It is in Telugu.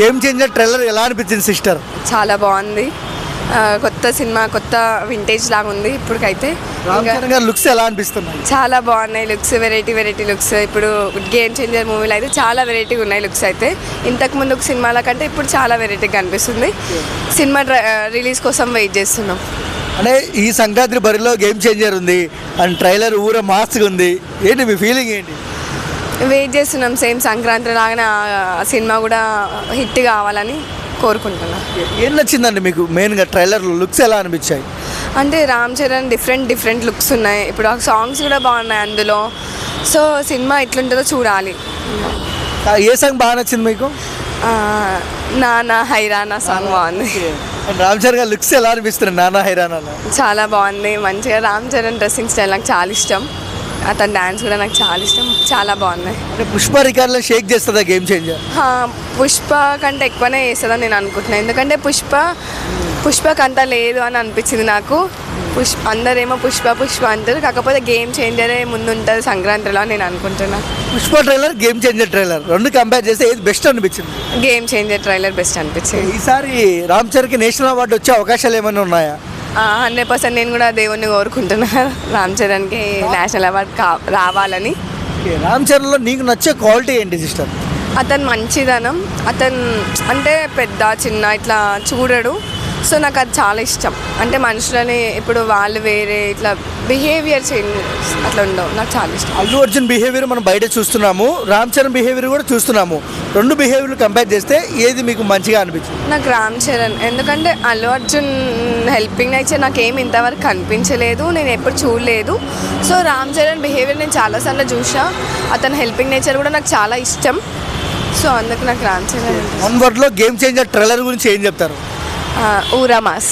గేమ్ చేంజర్ ట్రైలర్ ఎలా అనిపించింది సిస్టర్? చాలా బాగుంది. కొత్త సినిమా కొత్త వింటేజ్ లాగా ఉంది ఇప్పటికైతే. లుక్స్ ఎలా అనిపిస్తున్నాయి? చాలా బాగున్నాయి లుక్స్ వెరైటీ వెరైటీ లుక్స్. ఇప్పుడు గేమ్ చేంజర్ మూవీలో అయితే చాలా వెరైటీగా ఉన్నాయి లుక్స్ అయితే. ఇంతకు ముందు ఒక సినిమాల కంటే ఇప్పుడు చాలా వెరైటీగా అనిపిస్తుంది సినిమా రిలీజ్ కోసం వెయిట్ చేస్తున్నాం. అంటే ఈ సంక్రాంతి బరిలో గేమ్ చేంజర్ ఉంది అండ్ ట్రైలర్ ఊర మాస్గా ఉంది. ఏంటి మీ ఫీలింగ్ ఏంటి? వెయిట్ చేస్తున్నాం. సేమ్ సంక్రాంతి లాగానే సినిమా కూడా హిట్ కావాలని కోరుకుంటున్నాం. ఏం నచ్చిందండి మీకు మెయిన్గా ట్రైలర్ లుక్స్ ఎలా అనిపించాయి? అంటే Ram Charan different different looks ఉన్నాయి. ఇప్పుడు ఆ సాంగ్స్ కూడా బాగున్నాయి అందులో. సో సినిమా ఎట్లుంటుందో చూడాలి. ఏ సాంగ్ బాగా నచ్చింది మీకు? నానా హైరానా సాంగ్ బాగుంది. రామ్ చరణ్ గారి లుక్స్ ఎలా అనిపిస్తున్నాయి? నానా హైరానాలో చాలా బాగుంది. మంచిగా రామ్ చరణ్ డ్రెస్సింగ్ స్టైల్ నాకు చాలా ఇష్టం. అతని డ్యాన్స్ కూడా నాకు చాలా ఇష్టం. చాలా బాగున్నాయి. అంటే పుష్ప రికార్డులో షేక్ చేస్తుందా గేమ్ చేంజర్ హా, పుష్ప కంటే ఎక్కువనే వేస్తుందని నేను అనుకుంటున్నాను ఎందుకంటే పుష్ప పుష్పకి అంత లేదు అని అనిపించింది నాకు. పుష్ప అందరేమో పుష్ప పుష్ప అంటారు. కాకపోతే గేమ్ చేంజరే ముందు ఉంటుంది సంక్రాంతిలో నేను అనుకుంటున్నాను Pushpa trailer game changer trailer రెండు కంపేర్ చేస్తే ఏది బెస్ట్ అనిపించింది? గేమ్ చేంజర్ ట్రైలర్ బెస్ట్ అనిపించింది. ఈసారి రామ్ చరణ్కి నేషనల్ అవార్డు వచ్చే అవకాశాలు ఏమైనా ఉన్నాయా? హండ్రెడ్ పర్సెంట్ నేను కూడా దేవుణ్ణి కోరుకుంటున్నాను రామ్ చరణ్కి నేషనల్ అవార్డ్ కా రావాలని. ఓకే, రామ్ చరణ్లో నీకు నచ్చే క్వాలిటీ ఏంటి సిస్టర్? అతను మంచిదనం అతను అంటే పెద్ద చిన్న ఇట్లా చూడడు. సో నాకు అది చాలా ఇష్టం. అంటే మనుషులని ఇప్పుడు వాళ్ళు వేరే ఇట్లా బిహేవియర్ చేంజ్ అట్లా ఉండవు. నాకు చాలా ఇష్టం. అల్లు అర్జున్ బిహేవియర్ మనం బయట చూస్తున్నాము. రామ్ చరణ్ బిహేవియర్ కూడా చూస్తున్నాము. రెండు బిహేవియర్లు కంపేర్ చేస్తే ఏది మీకు మంచిగా అనిపించింది? నాకు రామ్ చరణ్. ఎందుకంటే అల్లు అర్జున్ హెల్పింగ్ నేచర్ నాకు ఏమి ఇంతవరకు కనిపించలేదు. నేను ఎప్పుడు చూడలేదు. సో రామ్ చరణ్ బిహేవియర్ నేను చాలాసార్లు చూసా అతని హెల్పింగ్ నేచర్ కూడా నాకు చాలా ఇష్టం. సో అందుకు నాకు రామ్ చరణ్ వన్ వర్డ్లో గేమ్ చేంజర్ ట్రైలర్ గురించి ఏం చెప్తారు? ఆ, ఊరా మాస్